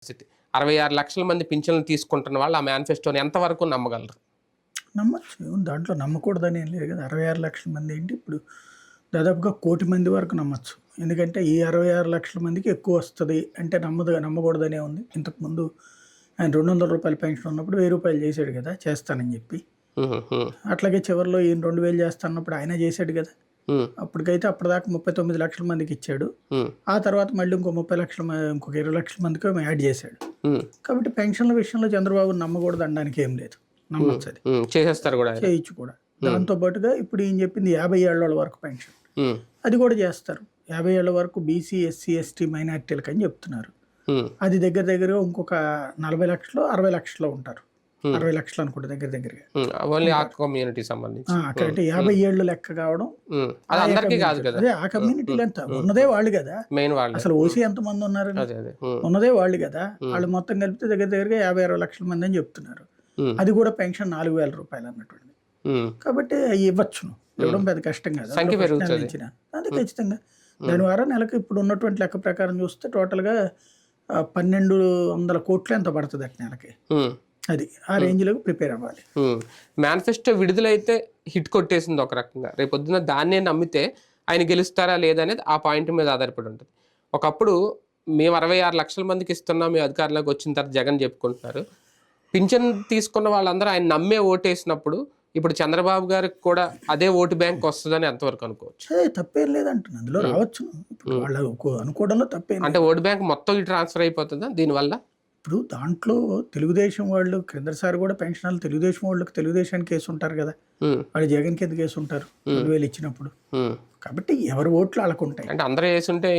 పరిస్థితి. అరవై ఆరు లక్షల మంది పింఛన్లు తీసుకుంటున్న వాళ్ళు ఆ మేనిఫెస్టోని ఎంతవరకు నమ్మగలరు? నమ్మచ్చు. దాంట్లో నమ్మకూడదని ఏం లేదు కదా. అరవై ఆరు లక్షల మంది ఏంటి? ఇప్పుడు దాదాపుగా కోటి మంది వరకు నమ్మచ్చు. ఎందుకంటే ఈ అరవై ఆరు లక్షల మందికి ఎక్కువ వస్తుంది అంటే నమ్మదు నమ్మకూడదనే ఉంది. ఇంతకుముందు ఆయన రెండు వందల రూపాయల పెన్షన్ ఉన్నప్పుడు వెయ్యి రూపాయలు చేశాడు కదా చేస్తానని చెప్పి. అట్లాగే చివరిలో ఈయన రెండు వేలు చేస్తానప్పుడు ఆయన చేశాడు కదా. అప్పటికైతే అప్పటిదాకా ముప్పై తొమ్మిది లక్షల మందికి ఇచ్చాడు. ఆ తర్వాత మళ్ళీ ఇంకో ముప్పై లక్షల ఇంకొక ఇరవై లక్షల మందికి యాడ్ చేశాడు. కాబట్టి పెన్షన్ల విషయంలో చంద్రబాబు నమ్మకూడదు అనడానికి ఏం లేదు. నమ్మచ్చు చేసేస్తారు కూడా. చేయొచ్చు కూడా. దాంతో పాటుగా ఇప్పుడు ఈయన చెప్పింది యాభై ఏళ్ళ వరకు పెన్షన్. అది కూడా చేస్తారు. యాభై ఏళ్ళ వరకు బీసీ ఎస్సీ ఎస్టీ మైనార్టీలకు అని చెప్తున్నారు అది దగ్గర దగ్గరగా ఇంకొక నలభై లక్షలు అరవై లక్షలు ఉంటారు. అరవై లక్షలు అనుకుంటా దగ్గర దగ్గరగా. ఓన్లీ ఆ కమ్యూనిటీ సంబంధించి. యాభై ఏళ్ళు లెక్క కావడం అది అందరికీ కాదు కదా. అదే ఆ కమ్యూనిటీలో ఎంత ఉన్నదే వాళ్ళు కదా. మెయిన్ వాళ్ళు. అసలు ఓసీ ఎంత మంది ఉన్నారు ఉన్నదే వాళ్ళు కదా. వాళ్ళు మొత్తం కలిపితే దగ్గర దగ్గరగా యాభై అరవై లక్షల మంది అని చెప్తున్నారు. అది కూడా పెన్షన్ నాలుగు వేల రూపాయలు అన్నటువంటి కాబట్టి అవి ఇవ్వచ్చును. ఇవ్వడం పెద్ద కష్టం కాదు. అది ఖచ్చితంగా. దాని ద్వారా నెలకు ఇప్పుడు ఉన్నటువంటి లెక్క ప్రకారం చూస్తే టోటల్గా పన్నెండు వందల కోట్లు ఎంత పడుతుంది అట్ నెలకి? అది ఆ రేంజ్లోకి ప్రిపేర్ అవ్వాలి. మేనిఫెస్టో విడుదలైతే హిట్ కొట్టేసింది ఒక రకంగా. రేపొద్దున దాన్నే నమ్మితే ఆయన గెలుస్తారా లేదా అనేది ఆ పాయింట్ మీద ఆధారపడి ఉంటుంది. ఒకప్పుడు మేము అరవై ఆరు లక్షల మందికి ఇస్తున్నాం మీ అధికారంలోకి వచ్చిన తర్వాత జగన్ చెప్పుకుంటున్నారు. పింఛన్ తీసుకున్న వాళ్ళందరూ ఆయన నమ్మే ఓటేసినప్పుడు ఇప్పుడు చంద్రబాబు గారికి కూడా అదే ఓటు బ్యాంక్ వస్తుందని ఎంతవరకు అనుకోవచ్చు? అదే తప్పేం లేదంటున్నా అందులో రావచ్చు. వాళ్ళు అనుకోవడంలో తప్పేం. అంటే ఓటు బ్యాంక్ మొత్తం ట్రాన్స్ఫర్ అయిపోతుందా దీనివల్ల? ఇప్పుడు దాంట్లో తెలుగుదేశం వాళ్ళు క్రిందసారి కూడా పెన్షన్లు తెలుగుదేశం వాళ్ళకి తెలుగుదేశానికి కేసు ఉంటారు కదా. వాళ్ళు జగన్కి ఎందుకు కేసు ఉంటారు? రెండు వేలు ఇచ్చినప్పుడు. కాబట్టి ఎవరి ఓట్లు వాళ్ళకు ఉంటాయి అంటే అందరూ వేసుంటే